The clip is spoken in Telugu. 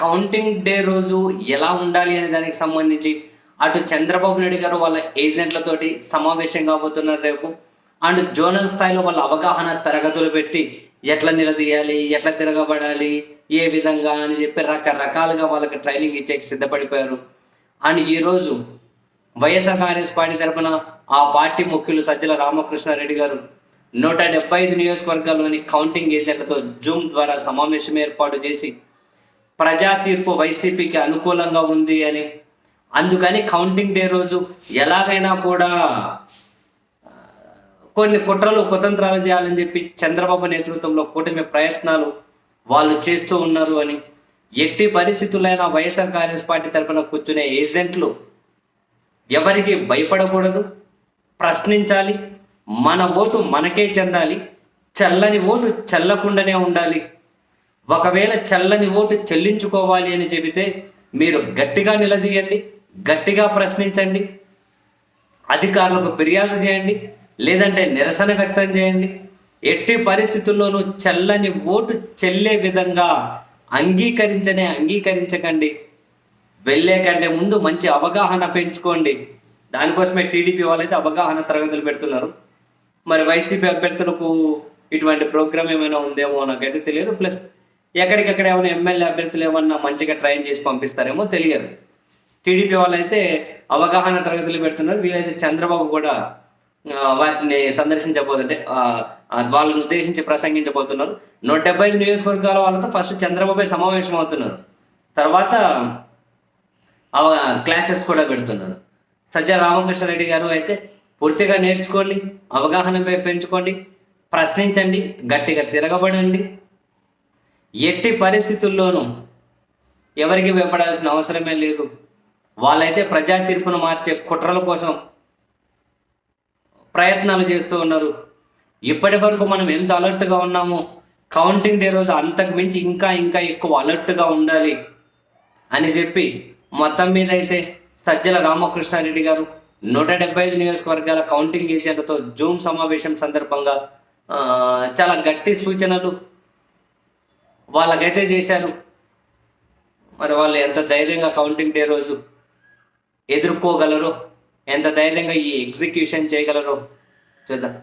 కౌంటింగ్ డే రోజు ఎలా ఉండాలి అనే దానికి సంబంధించి అటు చంద్రబాబు నాయుడు గారు వాళ్ళ ఏజెంట్లతోటి సమావేశం కాబోతున్నారు రేపు. అండ్ జోనల్ స్థాయిలో వాళ్ళ అవగాహన తరగతులు పెట్టి ఎట్లా నిలదీయాలి ఎట్లా తిరగబడాలి ఏ విధంగా అని చెప్పి రకరకాలుగా వాళ్ళకి ట్రైనింగ్ ఇచ్చేకి సిద్ధపడిపోయారు. అండ్ ఈరోజు వైఎస్ఆర్ కాంగ్రెస్ పార్టీ తరపున ఆ పార్టీ ముఖ్యులు సజ్జల రామకృష్ణారెడ్డి గారు నూట డెబ్బై ఐదు నియోజకవర్గాల్లోని కౌంటింగ్ ఏజెంట్లతో జూమ్ ద్వారా సమావేశం ఏర్పాటు చేసి ప్రజా తీర్పు వైసీపీకి అనుకూలంగా ఉంది అని. అందుకని కౌంటింగ్ డే రోజు ఎలాగైనా కూడా కొన్ని కుట్రలు కుతంత్రాలు చేయాలని చెప్పి చంద్రబాబు నేతృత్వంలో కూటమి ప్రయత్నాలు వాళ్ళు చేస్తూ ఉన్నారు అని. ఎట్టి పరిస్థితులైనా వైఎస్ఆర్ కాంగ్రెస్ పార్టీ తరఫున కూర్చునే ఏజెంట్లు ఎవరికి భయపడకూడదు. ప్రశ్నించాలి. మన ఓటు మనకే చెందాలి. చల్లని ఓటు చల్లకుండానే ఉండాలి. ఒకవేళ చల్లని ఓటు చెల్లించుకోవాలి అని చెబితే మీరు గట్టిగా నిలదీయండి గట్టిగా ప్రశ్నించండి అధికారులకు ఫిర్యాదు చేయండి లేదంటే నిరసన వ్యక్తం చేయండి. ఎట్టి పరిస్థితుల్లోనూ చల్లని ఓటు చెల్లే విధంగా అంగీకరించనే అంగీకరించకండి. వెళ్ళే కంటే ముందు మంచి అవగాహన పెంచుకోండి. దానికోసమే టీడీపీ వాళ్ళైతే అవగాహన తరగతులు పెడుతున్నారు. మరి వైసీపీ అభ్యర్థులకు ఇటువంటి ప్రోగ్రామ్ ఏమైనా ఉందేమో నాకైతే తెలియదు. ప్లస్ ఎక్కడికెక్కడ ఏమైనా ఎమ్మెల్యే అభ్యర్థులు ఏమన్నా మంచిగా ట్రైన్ చేసి పంపిస్తారేమో తెలియదు. టీడీపీ వాళ్ళైతే అవగాహన తరగతులు పెడుతున్నారు. వీలైతే చంద్రబాబు కూడా వాటిని సందర్శించబోతుంటే వాళ్ళని ఉద్దేశించి ప్రసంగించబోతున్నారు. నూట డెబ్బై ఐదు నియోజకవర్గాల వాళ్ళతో ఫస్ట్ చంద్రబాబు సమావేశం అవుతున్నారు. తర్వాత అవ క్లాసెస్ కూడా పెడుతున్నారు. సజ్జ రామకృష్ణారెడ్డి గారు అయితే పూర్తిగా నేర్చుకోండి అవగాహన పెంచుకోండి ప్రశ్నించండి గట్టిగా తిరగబడండి. ఎట్టి పరిస్థితుల్లోనూ ఎవరికి వెంపడాల్సిన అవసరమే లేదు. వాళ్ళైతే ప్రజా తీర్పును మార్చే కుట్రల కోసం ప్రయత్నాలు చేస్తూ ఉన్నారు. ఇప్పటి వరకు మనం ఎంత అలర్ట్గా ఉన్నామో కౌంటింగ్ డే రోజు అంతకు మించి ఇంకా ఇంకా ఎక్కువ అలర్ట్గా ఉండాలి అని చెప్పి మొత్తం మీద అయితే సజ్జల రామకృష్ణారెడ్డి గారు నూట డెబ్బై ఐదు నియోజకవర్గాల కౌంటింగ్ ఏజెంట్లతో జూమ్ సమావేశం సందర్భంగా చాలా గట్టి సూచనలు వాళ్ళకైతే చేశారు మరి వాళ్ళు ఎంత ధైర్యంగా కౌంటింగ్ డే రోజు ఎదుర్కోగలరో ఎంత ధైర్యంగా ఈ ఎగ్జిక్యూషన్ చేయగలరో చూద్దాం.